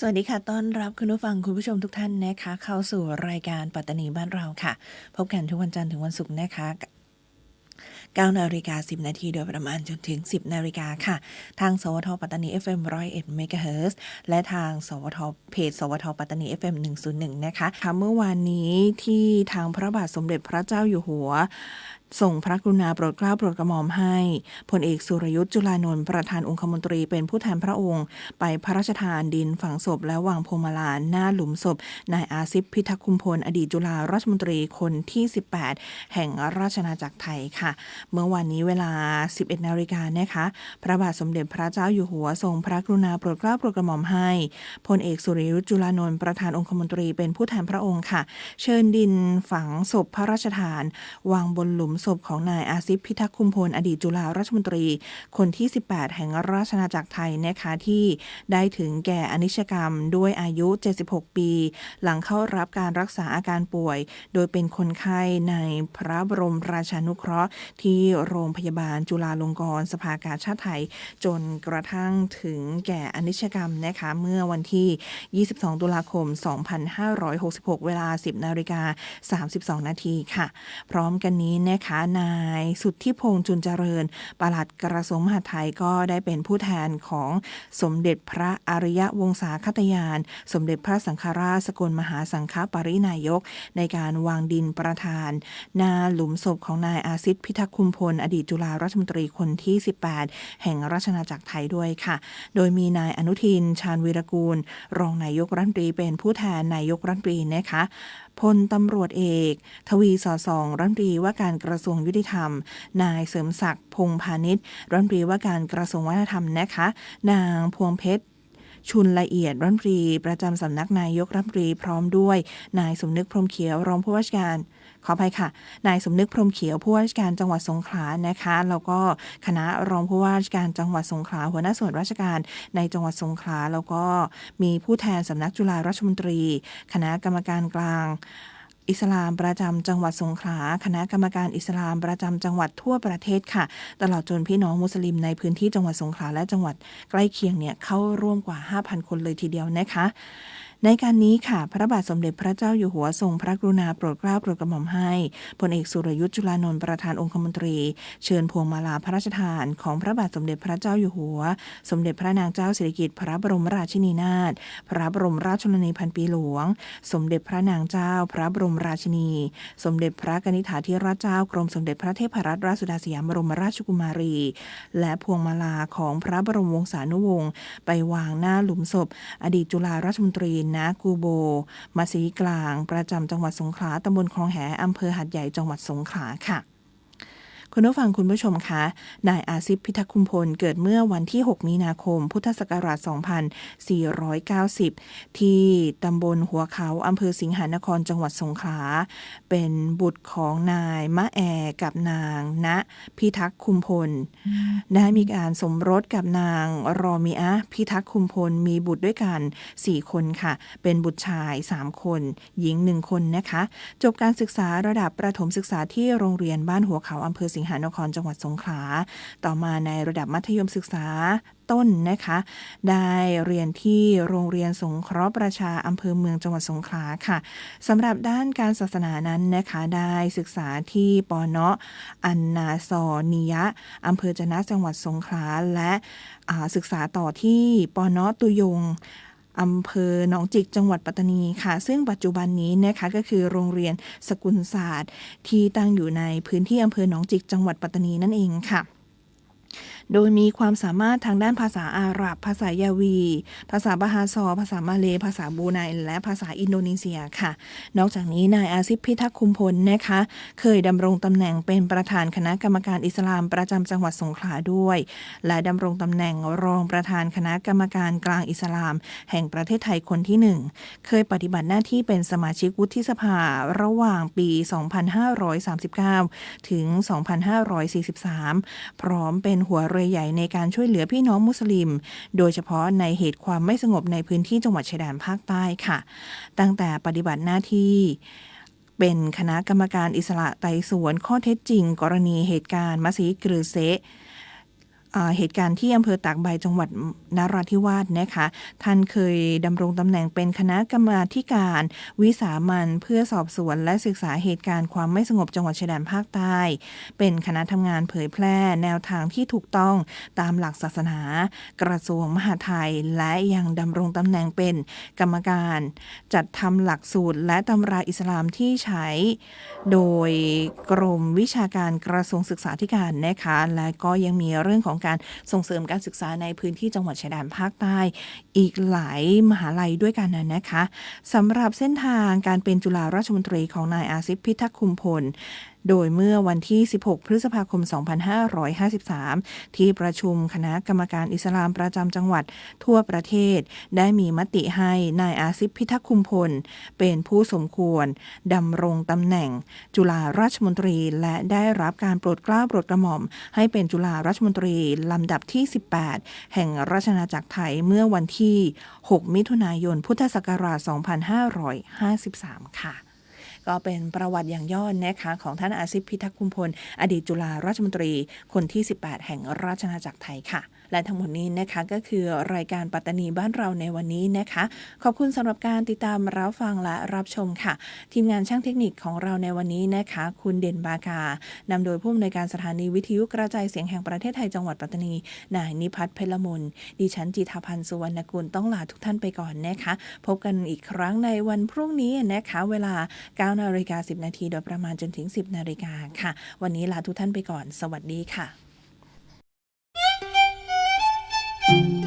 สวัสดีค่ะ ต้อนรับคุณผู้ฟังคุณผู้ชมทุกท่านนะคะ เข้าสู่รายการปัตตานีบ้านเราค่ะ พบกันทุกวันจันทร์ถึงวันศุกร์นะคะ9นาฬิกา10 นาทีโดยประมาณจนถึง 10 นาฬิกาค่ะ ทาง สวทปัตตานี FM 101เมกะเฮิรตซ์และทางสวทเพจ สวทปัตตานี FM 101 นะคะค่ะเมื่อวานนี้ที่ทางพระบาทสมเด็จพระเจ้าอยู่หัว ส่งพระกรุณาโปรดเกล้าโปรดกระหม่อมให้พลเอกสุรยุทธ์จุลานนท์ประธานองคมนตรีเป็นผู้แทนพระองค์ ไปพระราชทานดินฝังศพและวางพวงมาลาหน้าหลุมศพ นายอาซิฟพิทักษ์คุมพล อดีตจุฬาราชมนตรีคนที่ 18 แห่งราชนาจักรไทยค่ะ เมื่อวันนี้เวลา 11 นาฬิกานะคะ พระบาทสมเด็จพระเจ้าอยู่หัวทรงพระกรุณาโปรดเกล้าโปรดกระหม่อมให้พลเอกสุรยุทธ์จุลานนท์ประธานองคมนตรีเป็นผู้แทนพระองค์ค่ะ เชิญดินฝังศพพระราชทาน วางบนหลุมศพของนายอาซิฟพิทักษ์คุมพลอดีตจุฬาราชมนตรี คนที่ 18 แห่งราชนาจักรไทยนะคะที่ได้ถึงแก่อนิชกรรมด้วยอายุ 76 ปี หลังเข้ารับการรักษาอาการป่วย โดยเป็นคนไข้ในพระบรมราชานุเคราะห์ ที่โรงพยาบาลจุฬาลงกรณ์สภากาชาติไทย จนกระทั่งถึงแก่อนิชกรรมนะคะเมื่อวันที่ 22 ตุลาคม 2566 เวลา 10 นาฬิกา 32 นาทีค่ะ พร้อมกันนี้นะคะนายสุทธิพงษ์จุนเจริญปลัดกระทรวงมหาดไทยก็ได้เป็นผู้แทนของสมเด็จพระอริยวงศาคตยาน สมเด็จพระสังฆราชสกลมหาสังฆปรินายก ในการวางดินประธาน นาหลุมศพของนายอาซิตพิทักษ์คุมพล อดีตจุฬาราชมนตรีคนที่ 18 แห่งราชนาจักรไทยด้วยค่ะ โดยมีนายอนุทิน ชาญวีรกูล รองนายกรัฐมนตรีเป็นผู้แทนนายกรัฐมนตรีนะคะ พลตำรวจเอก ทวีสอสองรัฐมนตรีว่าการกระทรวงยุติธรรม นายเสริมศักดิ์พงพาณิชย์รัฐมนตรีว่าการกระทรวงวัฒนธรรมนะคะ นางพวงเพชรชุนละเอียดรัฐมนตรีประจำสำนักนายกรัฐมนตรีพร้อมด้วย นายสมนึกพรมเขียวรองผู้ว่าราชการ ขออภัยค่ะ นายสมนึกพรมเขียวผู้ว่าราชการจังหวัดสงขลานะคะ แล้วก็คณะรองผู้ว่าราชการจังหวัดสงขลาหัวหน้าส่วนราชการในจังหวัดสงขลาแล้วก็มีผู้แทนสำนักจุฬาราชมนตรี คณะกรรมการกลางอิสลามประจำจังหวัดสงขลาคณะกรรมการอิสลามประจำจังหวัดทั่วประเทศค่ะ ตลอดจนพี่น้องมุสลิมในพื้นที่จังหวัดสงขลาและจังหวัดใกล้เคียงเนี่ยเข้าร่วมกว่า 5,000 คนเลยทีเดียวนะคะ ในการนี้ค่ะ พระบาทสมเด็จพระเจ้าอยู่หัวทรงพระกรุณาโปรดเกล้าโปรดกระหม่อมให้พลเอกสุรยุทธ์จุลานนท์ประธานองคมนตรี เชิญพวงมาลาพระราชทานของพระบาทสมเด็จพระเจ้าอยู่หัว สมเด็จพระนางเจ้าสิริกิติ์พระบรมราชินีนาถพระบรมราชชนนีพันปีหลวง สมเด็จพระนางเจ้า พระบรมราชินี สมเด็จพระกนิษฐาธิราชเจ้ากรมสมเด็จพระเทพรัตนราชสุดาสยามบรมราชกุมารี และพวงมาลาของพระบรมวงศานุวงศ์ไปวางหน้าหลุมศพ อดีตจุฬาราชมนตรีนะกูโบมาสีกลาง ประจำจังหวัดสงขลาตำบลคลองแหอำเภอหัดใหญ่จังหวัดสงขลาค่ะ คุณผู้ฟังคุณผู้ชมคะ นายอาซิฟพิทักษ์คุมพลเกิดเมื่อวันที่ 6 มีนาคม พุทธศักราช 2490 ที่ตำบลหัวเขาอำเภอสิงหานครจังหวัดสงขลา เป็นบุตรของนายมะแอกับนางณพิทักษ์คุมพล ได้มีการสมรสกับนางรอมิอะพิทักษ์คุมพลมีบุตรด้วยกัน 4 คนค่ะ เป็นบุตรชาย 3 คน หญิง 1 คนนะคะ จบการศึกษาระดับประถมศึกษาที่โรงเรียนบ้านหัวเขาอำเภอสิงหานครจังหวัดสงขลา ต่อมาในระดับมัธยมศึกษาต้นนะคะ ได้เรียนที่โรงเรียนสงเคราะห์ประชาอำเภอเมืองจังหวัดสงขลาค่ะสำหรับด้านการศาสนานั้นนะคะได้ศึกษาที่ปอนาะอันนาซอนิยะอำเภอจนะจังหวัดสงขลาและศึกษาต่อที่ปอนาะตุยง อำเภอหนองจิกจังหวัดปัตตานีค่ะ ซึ่งปัจจุบันนี้นะคะก็คือโรงเรียนสกุลศาสตร์ ที่ตั้งอยู่ในพื้นที่อำเภอหนองจิกจังหวัดปัตตานีนั่นเองค่ะ โดยมีความสามารถทางด้านภาษาอาหรับ ภาษายาวี ภาษาบาฮาซอ ภาษามาเล ภาษาบูไนและภาษาอินโดนีเซียค่ะ นอกจากนี้นายอาซิฟพิทักษ์คุมพลนะคะ เคยดำรงตำแหน่งเป็นประธานคณะกรรมการอิสลามประจำจังหวัดสงขลาด้วย และดำรงตำแหน่งรองประธานคณะกรรมการกลางอิสลาม แห่งประเทศไทยคนที่หนึ่งเคยปฏิบัติหน้าที่เป็นสมาชิกวุฒิสภาระหว่างปี 2539 ถึง 2543 พร้อมเป็นหัวเรือใหญ่ในการช่วยเหลือพี่น้องมุสลิม โดยเฉพาะในเหตุความไม่สงบในพื้นที่จังหวัดชายแดนภาคใต้ค่ะ ตั้งแต่ปฏิบัติหน้าที่เป็นคณะกรรมการอิสระไต่สวนข้อเท็จจริง กรณีเหตุการณ์มัสยิดกรือเซ เหตุการณ์ที่อำเภอตากใบจังหวัดนราธิวาสนะคะ ท่านเคยดำรงตำแหน่งเป็นคณะกรรมาธิการ วิสามันเพื่อสอบสวนและศึกษาเหตุการณ์ความไม่สงบจังหวัดชายแดนภาคใต้ เป็นคณะทำงานเผยแพร่แนวทางที่ถูกต้องตามหลักศาสนา กระทรวงมหาดไทย และยังดำรงตำแหน่งเป็นกรรมการ จัดทำหลักสูตรและตำราอิสลามที่ใช้ โดยกรมวิชาการกระทรวงศึกษาธิการนะคะ และก็ยังมีเรื่องของการส่งเสริมการศึกษาในพื้นที่จังหวัดชายแดนภาคใต้ อีกหลายมหาลัยด้วยกันนะนะคะสำหรับเส้นทางการเป็นจุฬาราชมนตรีของนายอาซิฟพิทักษ์คุมพล โดยเมื่อวันที่ 16 พฤษภาคม 2553 ที่ประชุมคณะกรรมการอิสลามประจำจังหวัดทั่วประเทศ ได้มีมติให้นายอาซิฟพิทักษ์คุมพล เป็นผู้สมควรดำรงตำแหน่ง จุฬาราชมนตรี และได้รับการโปรดเกล้าโปรดกระหม่อม ให้เป็นจุฬาราชมนตรีลำดับที่ 18 แห่งราชอาณาจักรไทยเมื่อวันที่ 6 มิถุนายน พุทธศักราช 2553 ค่ะ ก็เป็นประวัติอย่างย่อนะคะของท่านอาซิฟพิทักษ์คุมพล อดีตจุฬาราชมนตรีคนที่ 18 แห่งราชนาจักรไทยค่ะ และทั้งหมดนี้นะคะก็คือรายการปัตตานีบ้านเราในวันนี้นะคะ ขอบคุณสำหรับการติดตามรับฟังและรับชมค่ะ ทีมงานช่างเทคนิคของเราในวันนี้นะคะ คุณเด่นบากานำโดยผู้อำนวยการสถานีวิทยุกระจายเสียงแห่งประเทศไทยจังหวัดปัตตานี นายนิพัฒน์เพลมนดิฉันจิตาพันธ์สุวรรณกุลต้องลาทุกท่านไปก่อนนะคะ พบกันอีกครั้งในวันพรุ่งนี้นะคะ เวลา9นาฬิกา10 นาทีโดยประมาณจนถึง 10 นาฬิกาค่ะ วันนี้ลาทุกท่านไปก่อน สวัสดีค่ะ Thank you.